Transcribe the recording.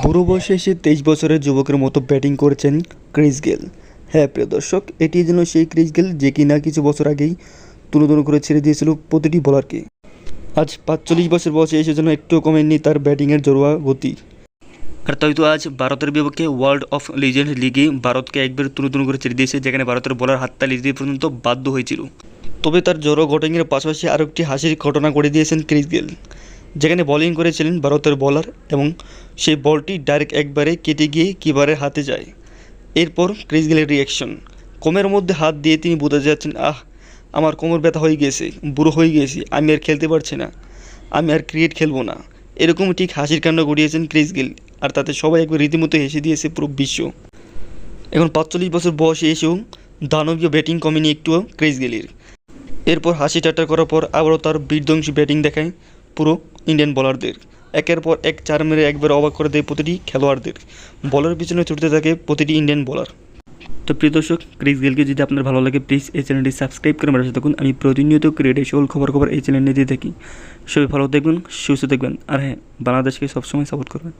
বুড়ো বয়সে এসে তেইশ বছরের যুবকের মতো ব্যাটিং করেছেন ক্রিস গেল। হ্যাঁ প্রিয় দর্শক এটি যেন সেই ক্রিস গেল যে কিনা কিছু বছর আগেই তুলো করে ছেড়ে দিয়েছিল প্রতিটি বলারকে। আজ পাঁচচল্লিশ বছর বয়সে এসে যেন একটু কমেননি তার ব্যাটিংয়ের জড়োয়া গতি আর তাই তো আজ ভারতের বিপক্ষে ওয়ার্ল্ড অফ লিজেন্ড লিগে ভারতকে একবার তুলো করে ছেড়ে দিয়েছে যেখানে ভারতের বলার হাততালি দিতে পর্যন্ত বাধ্য হয়েছিল। তবে তার জড়ো ঘটনের পাশাপাশি আরও একটি হাসির ঘটনা করে দিয়েছেন ক্রিস গেল। যেখানে বোলিং করেছিলেন ভারতের বলার এবং সেই বলটি ডাইরেক্ট একবারে কেটে গিয়ে কিবারের হাতে যায়। এরপর ক্রিস গেলের রিয়াকশন কোমের মধ্যে হাত দিয়ে তিনি বোঝা যাচ্ছেন, আহ, আমার কোমর ব্যথা হয়ে গেছে বুড়ো হয়ে গেছি আমি আর খেলতে পারছি না, আমি আর ক্রিকেট খেলব না। এরকম ঠিক হাসির কাণ্ড ঘটিয়েছেন ক্রিস গেল আর তাতে সবাই একবার রীতিমতো হেসে দিয়েছে পুরো বিশ্ব। এখন পাঁচচল্লিশ বছর বয়সে এসেও দানবীয় ব্যাটিং কমেনি একটুও ক্রিস গেলের এরপর হাসি ঠাট্টা করার পর আবারও তার বিধ্বংসী ব্যাটিং দেখায় পুরো ইন্ডিয়ান বোলারদের। একের পর এক চার মেরে একবার অবাক করে দেয় প্রতিটি খেলোয়াড়দের। বলের পিছনে ছুটতে থাকে প্রতিটি ইন্ডিয়ান বলার। তো প্রিয় দর্শক, ক্রিস গেলকে যদি আপনার ভালো লাগে প্লিজ এই চ্যানেলটি সাবস্ক্রাইব করে আমার সাথে থাকুন। আমি প্রতিনিয়ত ক্রিয়েটে সকল খবর খবর এই চ্যানেলে দিয়ে থাকি। সবই ভালো দেখবেন সুস্থ দেখবেন আর হ্যাঁ বাংলাদেশকে সবসময় সাপোর্ট করবেন।